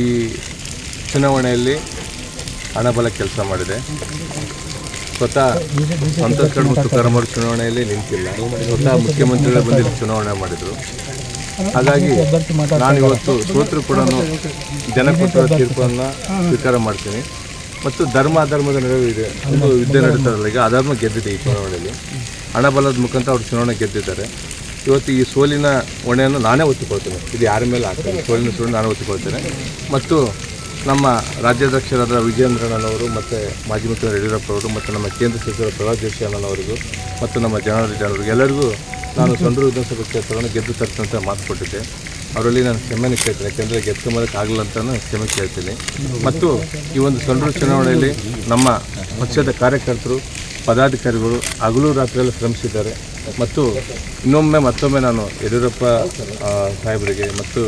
ಈ ಚುನಾವಣೆಯಲ್ಲಿ ಹಣಬಲ ಕೆಲಸ ಮಾಡಿದೆ. ಸ್ವತಃ ಸಂತೋಷ್ ಗಡ್ ಮತ್ತು ಕರಮರು ಚುನಾವಣೆಯಲ್ಲಿ ನಿಂತಿಲ್ಲ. ಸ್ವತಃ ಮುಖ್ಯಮಂತ್ರಿಗಳ ಬಂದಿದ್ದು ಚುನಾವಣೆ ಮಾಡಿದರು. ಹಾಗಾಗಿ ನಾನು ಇವತ್ತು ಸೋತರು ಕೂಡ ಜನ ಕೊಟ್ಟಿರೋ ತೀರ್ಪನ್ನು ಸ್ವೀಕಾರ ಮಾಡ್ತೀನಿ. ಮತ್ತು ಧರ್ಮ ಅಧರ್ಮದ ನಡುವೆ ಇದೆ. ಒಂದು ಯುದ್ಧ ನಡೀತಾರಲ್ಲ ಈಗ ಅಧರ್ಮ ಗೆದ್ದಿದೆ ಈ ಚುನಾವಣೆಯಲ್ಲಿ. ಹಣಬಲದ ಮುಖಾಂತರ ಅವರು ಚುನಾವಣೆ ಗೆದ್ದಿದ್ದಾರೆ. ಇವತ್ತು ಈ ಸೋಲಿನ ಹೊಣೆಯನ್ನು ನಾನೇ ಒತ್ತಿಕೊಳ್ತೇನೆ ಇದು ಯಾರ ಮೇಲೆ ಆಗ್ತದೆ? ಸೋಲಿನ ಸುಳ್ಳು ನಾನು ಒತ್ತಿಕೊಳ್ತೇನೆ ಮತ್ತು ನಮ್ಮ ರಾಜ್ಯಾಧ್ಯಕ್ಷರಾದ ವಿಜಯೇಂದ್ರಣ್ಣನವರು ಮತ್ತು ಮಾಜಿ ಮುಖ್ಯಮಂತ್ರಿ ಯಡಿಯೂರಪ್ಪ ಅವರು ಮತ್ತು ನಮ್ಮ ಕೇಂದ್ರ ಸಚಿವರು ಪ್ರಹ್ಲಾದ್ ಜೋಶಿ ಅಣ್ಣನವರಿಗೂ ಮತ್ತು ನಮ್ಮ ಜನಾರ್ದನ ಜನರಿಗೆ ಎಲ್ಲರಿಗೂ ನಾನು ಸಂಡೂರು ವಿಧಾನಸಭಾ ಕ್ಷೇತ್ರವನ್ನು ಗೆದ್ದು ತರ್ತಂತ ಮಾತು ಕೊಟ್ಟಿದ್ದೆ. ಅವರಲ್ಲಿ ನಾನು ಕ್ಷಮೆನ ಕೇಳ್ತೀನಿ ಯಾಕೆಂದರೆ ಗೆದ್ದು ಅಂತಲೂ ಕ್ಷಮೆ ಕೇಳ್ತೀನಿ. ಮತ್ತು ಈ ಒಂದು ಸಂಡೂರು ಚುನಾವಣೆಯಲ್ಲಿ ನಮ್ಮ ಪಕ್ಷದ ಕಾರ್ಯಕರ್ತರು ಪದಾಧಿಕಾರಿಗಳು ಹಗಲು ರಾತ್ರಿಯಲ್ಲಿ ಶ್ರಮಿಸಿದ್ದಾರೆ. ಮತ್ತು ಇನ್ನೊಮ್ಮೆ ಮತ್ತೊಮ್ಮೆ ನಾನು ಯಡಿಯೂರಪ್ಪ ಸಾಹೇಬರಿಗೆ ಮತ್ತು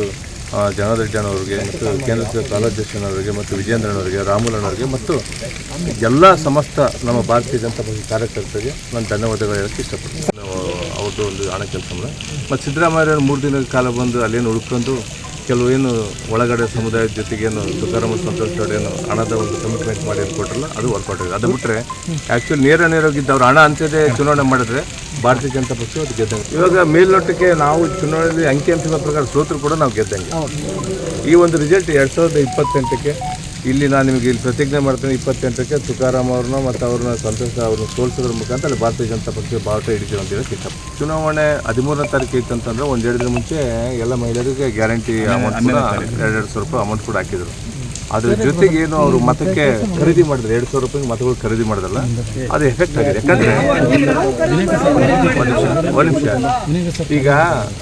ಅವರಿಗೆ ಮತ್ತು ಕೇಂದ್ರ ಸಚಿವ ಪ್ರಹ್ಲಾದ್ ಮತ್ತು ವಿಜೇಂದ್ರನವರಿಗೆ ರಾಮುಲನವರಿಗೆ ಮತ್ತು ಎಲ್ಲ ಸಮಸ್ತ ನಮ್ಮ ಭಾರತೀಯ ಜನತಾ ಪಕ್ಷದ ಕಾರ್ಯಕರ್ತರಿಗೆ ನಾನು ಧನ್ಯವಾದಗಳು ಹೇಳಕ್ಕೆ ಇಷ್ಟಪಡ್ತೀನಿ. ಅವ್ರದ್ದು ಒಂದು ಹಣ ಕೆಲಸ ಮತ್ತು ಸಿದ್ದರಾಮಯ್ಯ ಮೂರು ದಿನದ ಕಾಲ ಬಂದು ಅಲ್ಲೇನು ಉಳ್ಕೊಂಡು ಕೆಲವು ಏನು ಒಳಗಡೆ ಸಮುದಾಯದ ಜೊತೆಗೆ ಏನು ತುಕಾರಾಮ ಸಂತೋಷ್ ಏನು ಹಣದ ಒಂದು ಕಮಿಟ್ಮೆಂಟ್ ಮಾಡಿ ಕೊಟ್ಟರಲ್ಲ ಅದು ವರ್ಕೌಟ್ ಆಗಿದೆ. ಅದು ಬಿಟ್ಟರೆ ಆ್ಯಕ್ಚುಲಿ ನೇರ ನೇರವಾಗಿದ್ದು ಅವ್ರು ಹಣ ಅಂತ್ಯದೇ ಚುನಾವಣೆ ಮಾಡಿದ್ರೆ ಭಾರತೀಯ ಜನತಾ ಪಕ್ಷ ಅದು ಗೆದ್ದಂಗೆ. ಇವಾಗ ಮೇಲ್ನೋಟಕ್ಕೆ ನಾವು ಚುನಾವಣೆಯಲ್ಲಿ ಅಂಕಿಅಂಶಗಳ ಪ್ರಕಾರ ಸೋತರು ಕೂಡ ನಾವು ಗೆದ್ದಂಗೆ. ಈ ಒಂದು ರಿಸಲ್ಟ್ ಎರಡು ಸಾವಿರದ ಇಪ್ಪತ್ತೆಂಟಕ್ಕೆ ಇಲ್ಲಿ ನಾನು ನಿಮಗೆ ಇಲ್ಲಿ ಪ್ರತಿಜ್ಞೆ ಮಾಡ್ತೀನಿ ಇಪ್ಪತ್ತೆಂಟಕ್ಕೆ ತುಕಾರಾಮ್ ಅವ್ರನ್ನ ಮತ್ತು ಅವ್ರನ್ನ ಸಂತೋಷ ಅವ್ರನ್ನ ಸೋಲಿಸೋದ್ರ ಮುಖಾಂತರ ಅಲ್ಲಿ ಭಾರತೀಯ ಜನತಾ ಪಕ್ಷ ಬಾವುಟ ಹಿಡಿತೀವಿ ಅಂತ ಹೇಳಿ ಇಷ್ಟ ಚುನಾವಣೆ ಹದಿಮೂರನೇ ತಾರೀಕು ಇತ್ತಂತಂದ್ರೆ ಒಂದು ಎರಡು ದಿನ ಮುಂಚೆ ಎಲ್ಲ ಮಹಿಳೆಯರಿಗೆ ಗ್ಯಾರಂಟಿ ಅಮೌಂಟ್ ಎರಡೆರಡು ಸಾವಿರ ರೂಪಾಯಿ ಅಮೌಂಟ್ ಕೂಡ ಹಾಕಿದ್ರು. ಅದ್ರ ಜೊತೆಗೆ ಏನು ಅವರು ಮತಕ್ಕೆ ಖರೀದಿ ಮಾಡಿದ್ರು ಎರಡು ಸಾವಿರ ರೂಪಾಯಿ ಮತಗಳು ಖರೀದಿ ಮಾಡಿದಲ್ಲ ಅದು ಎಫೆಕ್ಟ್ ಆಗಿದೆ. ಯಾಕಂದ್ರೆ ಒಂದು ನಿಮಿಷ ಈಗ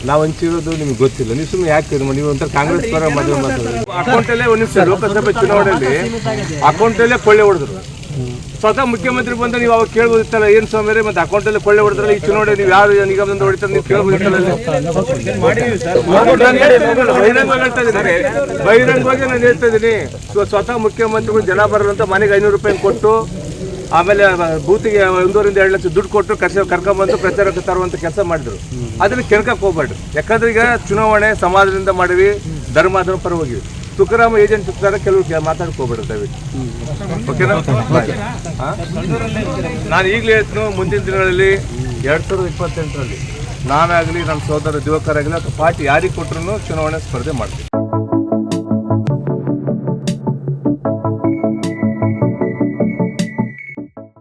ನಾವು ಹಂಚಿರೋದು ನಿಮ್ಗೆ ಗೊತ್ತಿಲ್ಲ. ನೀವು ಸುಮ್ಮನೆ ಯಾಕೆ ನೀವು ಒಂಥರ ಕಾಂಗ್ರೆಸ್ ಪರ ಮದುವೆ ಮಾತಾಡೋದು. ಅಕೌಂಟಲ್ಲೇ ಒಂದು ನಿಮಿಷ ಲೋಕಸಭೆ ಚುನಾವಣೆಯಲ್ಲಿ ಅಕೌಂಟಲ್ಲೇ ಕೊಳ್ಳೆ ಹೊಡೆದ್ರು. ಸ್ವತಃ ಮುಖ್ಯಮಂತ್ರಿ ಬಂದ ನೀವು ಅವಾಗ ಕೇಳ್ಬೋದಿತ್ತಲ್ಲ, ಏನು ಸ್ವಾಮಿ ಮತ್ತೆ ಅಕೌಂಟಲ್ಲಿ ಕೊಳ್ಳೆ ಹೊಡೆದ್ರಲ್ಲ, ಈ ಚುನಾವಣೆ ನೀವು ಯಾರು ನಿಗಮದಿಂದ ಹೊಡಿತಾರೆ, ನೀವು ಕೇಳ್ಬೋದಿತ್ತಲ್ಲ ಬಹಿರಂಗ ಹೇಳ್ತಾ ಬಹಿರಂಗವಾಗಿ ನಾನು ಹೇಳ್ತಾ ಇದ್ದೀನಿ. ಸ್ವತಃ ಮುಖ್ಯಮಂತ್ರಿಗಳು ಜನ ಬರಲ್ಲಂತ ಮನೆಗೆ ಐನೂರು ರೂಪಾಯಿ ಕೊಟ್ಟು, ಆಮೇಲೆ ಬೂತಿಗೆ ಒಂದೂರಿಂದ ಎರಡು ಲಕ್ಷ ದುಡ್ಡು ಕೊಟ್ಟು ಕರ್ಸ ಕರ್ಕೊಂಬಂದು ಪ್ರಚಾರಕ್ಕೆ ತರುವಂತ ಕೆಲಸ ಮಾಡಿದ್ರು. ಅದನ್ನ ಕೆಣಕಕ್ಕೆ ಹೋಗ್ಬೇಡ್ರಿ. ಯಾಕಂದ್ರೆ ಈಗ ಚುನಾವಣೆ ಸಮಾಜದಿಂದ ಮಾಡಿವಿ ಧರ್ಮದ ಪರವಾಗಿ ಪರ ಹೋಗಿವಿ ತುಕಾರಾಮ ಏಜೆಂಟ್ ತರ ಕೆಲವು ಮಾತಾಡ್ಕೋಬಿಡ್ತೇವೆ ನಾನು ಈಗಲೇ ಹೇಳ್ತೀನಿ, ಮುಂದಿನ ದಿನಗಳಲ್ಲಿ ಎರಡ್ ಸಾವಿರದ ಇಪ್ಪತ್ತೆಂಟರಲ್ಲಿ ನಾನಾಗಲಿ ನನ್ನ ಸೋದರ ಯುವಕರಾಗಲಿ ಅಥವಾ ಪಾರ್ಟಿ ಯಾರಿಗೆ ಕೊಟ್ಟರು ಚುನಾವಣೆ ಸ್ಪರ್ಧೆ ಮಾಡ್ತೀವಿ